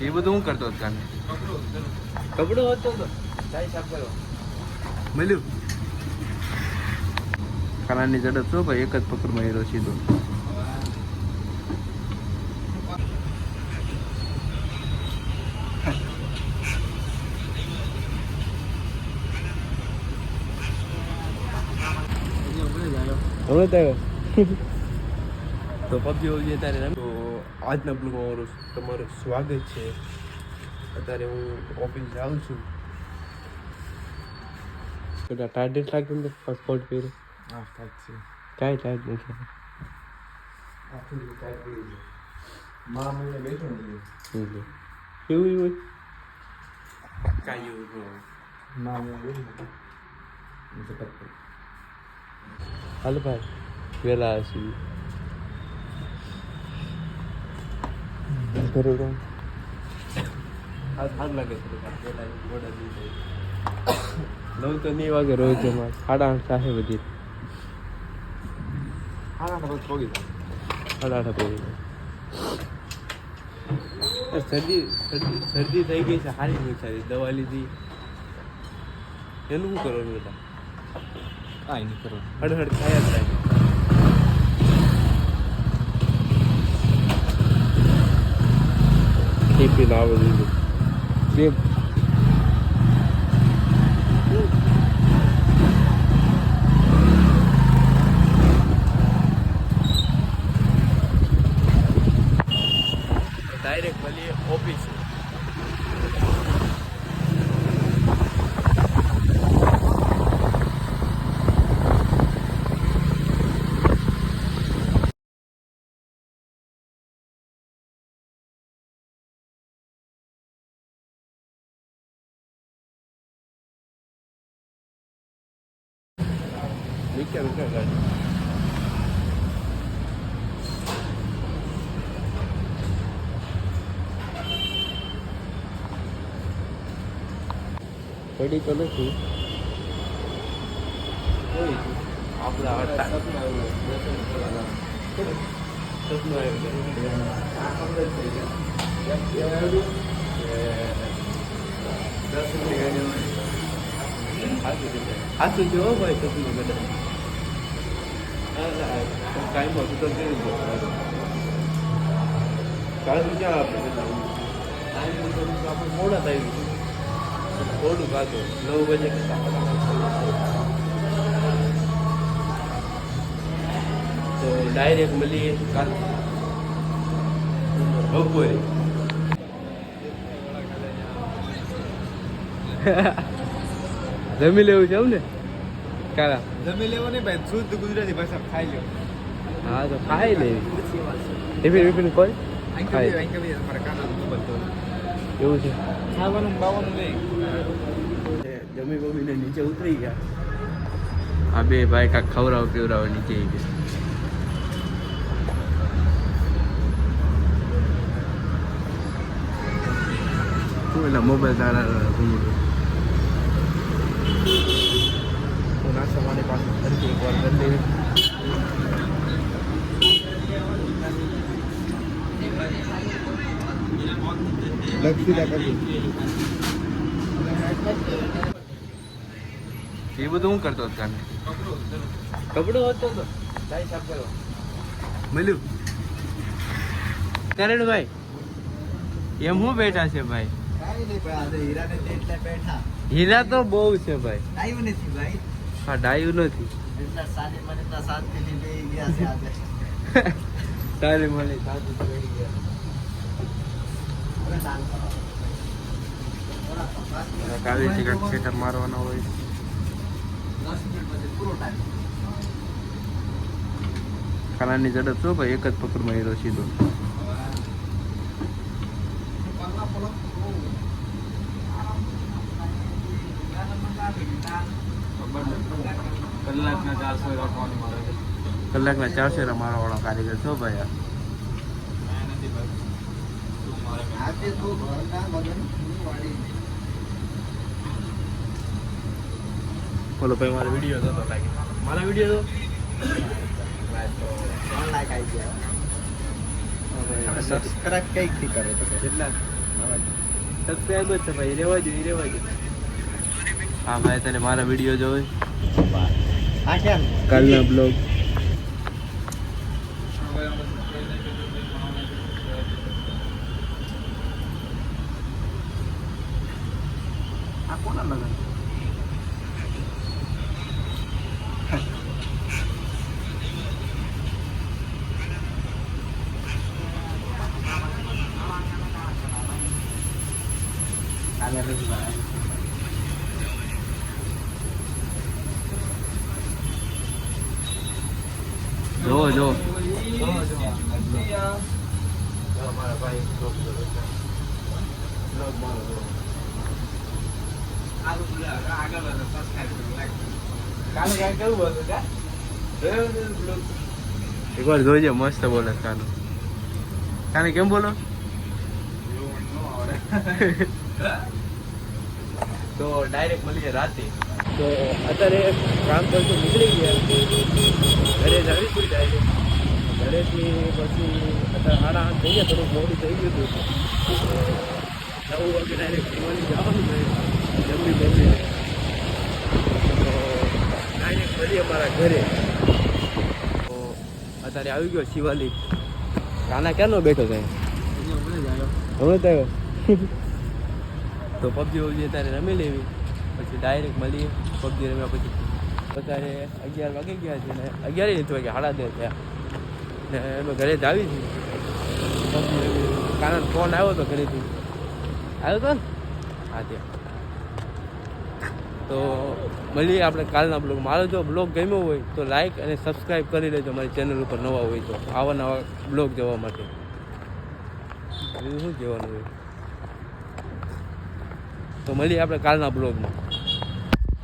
એ બધું હું કરતો હતો કાલે. કપડું હતો તો ચાઈ સાફ કરો મળ્યું? ખાનાની ઝડપ શું ભાઈ એક જ પકડમાં એરો સીધો. હમણાં તો તો પબજી પબજી અત્યારે રમ. તો આજના બ્લોગમાં મારું તમારું સ્વાગત છે. અત્યારે હું ઓફિસ જાઉં છું. પેલા ટાર્ગેટ લાગતું ને? પાસપોર્ટ પહેરો હા થાય છે. કાંઈ ટાઈટ નથી આખું કાંઈ પડી ગયું મા મને બેઠો ને કેવું હોય કાંઈ એવું મા મને બેઠો હાલ ભાઈ વહેલા હશે ઘરે રહું હાથ લાગે નવ તો નહીં વાગે રોજ જમા. સાડા આઠ થાય બધી. પોગી સાડા આઠ પડી શરદી શરદી શરદી થઈ ગઈ છે સારી નહીં સારી દવા લીધી. એનું શું કરવાનું બેટા? કાંઈ નહીં કરો હડહડ થયા જ થાય ટીપી ના આવે બે ડાયરેક્ટ મળીએ ઓફિસ. મીઠા મીઠા ગાડી પડી તો નથી આપણે આ સપનું આવ્યું હાથું જો ભાઈ સપનું બધા કાંઈ હતું તો કેવી ગયો કાલે ક્યાં આપણે બધા ટાઈમ તો આપણે મોડા થઈ ગયું થોડું કાઢો નવ બજે તો ડાયરેક્ટ મળીએ કાલ બપોરે જમી લેવું છે એમ ને કાલા જમી લેવો ને ભાઈ શુદ્ધ ગુજરાતી ભાષા ખાઈ લ્યો. હા તો ખાઈ લે. ટિફિન વિફિન કોઈ? એવું છે? ખાવાનું બાવાનું નહીં. જમી બમીને નીચે ઉતરી ગયા. આ બે ભાઈ કાંક ખવડાવ પીવડાવ નીચે ગયા. મોબાઈલ તારા ઘૂમડું તો पास કરી લેવી લક્ષીલા કરી એ બધું હું કરતો હતો કપડું હતો તો. ચાય સાફ કરો મળ્યું કરણભાઈ એમ હું બેઠા છે ભાઈ? ભાઈ હીરા તો બહુ છે ભાઈ. આવ્યું નથી ભાઈ. હા ડાયું નથી. સારી છે કરો. કાલે મારવાનો હોય. ખાનાની ઝડપ છો ભાઈ એક જ પકડમાં હીરો સીધો. કલાકના ચારસો રાખવાનું મારે કલાકના ચારસો રમાડવા વાળો કારીગર છો ભાઈ બોલો ભાઈ, મારો વીડિયો હતો લાગે મારા વીડિયો તો સબસ્ક્રાઇબ કંઈકથી કરે તો કેટલા? સબસ્ક્રાઈબ જ છે ભાઈ રેવા જોઈએ રેવા દો હા ભાઈ તને મારા વીડિયો જોવે? કાલના બ્લોગ આ કોના લગન કાલે રવિવાર. જો જો મારા ભાઈ બ્લોગ જોવે છે. બ્લોગ મારો જોવે. કાલે કાંઈ કેવું હતું કા? જોયું હતું બ્લોગ? એકવાર જોઈજે મસ્ત બોલે કાનો. કાને કેમ બોલો? તો ડાયરેક્ટ મળીએ રાતે. તો અત્યારે કામ કરતું નીકળી ગયા ઘરે જ આવી ગઈ ડાયરેક્ટ ઘરેથી પછી અત્યારે સાડા આઠ થઈ ગયા થોડુંક મોડું થઈ ગયું હતું. નવ વાગે ડાયરેક્ટ શિવાની જવાનું છે. જમણી બમણી તો ડાયરેક્ટ ફરી મારા ઘરે. તો અત્યારે આવી ગયો શિવાલી. કાના ક્યાંનો બેઠો છે? હમણાં જ આવ્યો. તો પબજી પબજી અત્યારે રમી લેવી. પછી ડાયરેક્ટ મળીએ, પબજી રમ્યા પછી. અત્યારે અગિયાર વાગી ગયા છે ને અગિયાર નથી વાગ્યા, સાડા દસ થયા. ને અમે ઘરે જ આવી છીએ. કારણ ફોન આવ્યો હતો ઘરેથી. આવ્યો હતો ને? હા, ત્યાં. તો મળીએ આપણે કાલના બ્લોગ. મારો જો બ્લોગ ગમ્યો હોય તો લાઈક અને સબસ્ક્રાઈબ કરી લેજો મારી ચેનલ ઉપર નવા હોય તો. આવા નવા બ્લોગ જોવા માટે. શું કહેવાનું હોય? તો મળીએ આપણે કાલના બ્લોગમાં.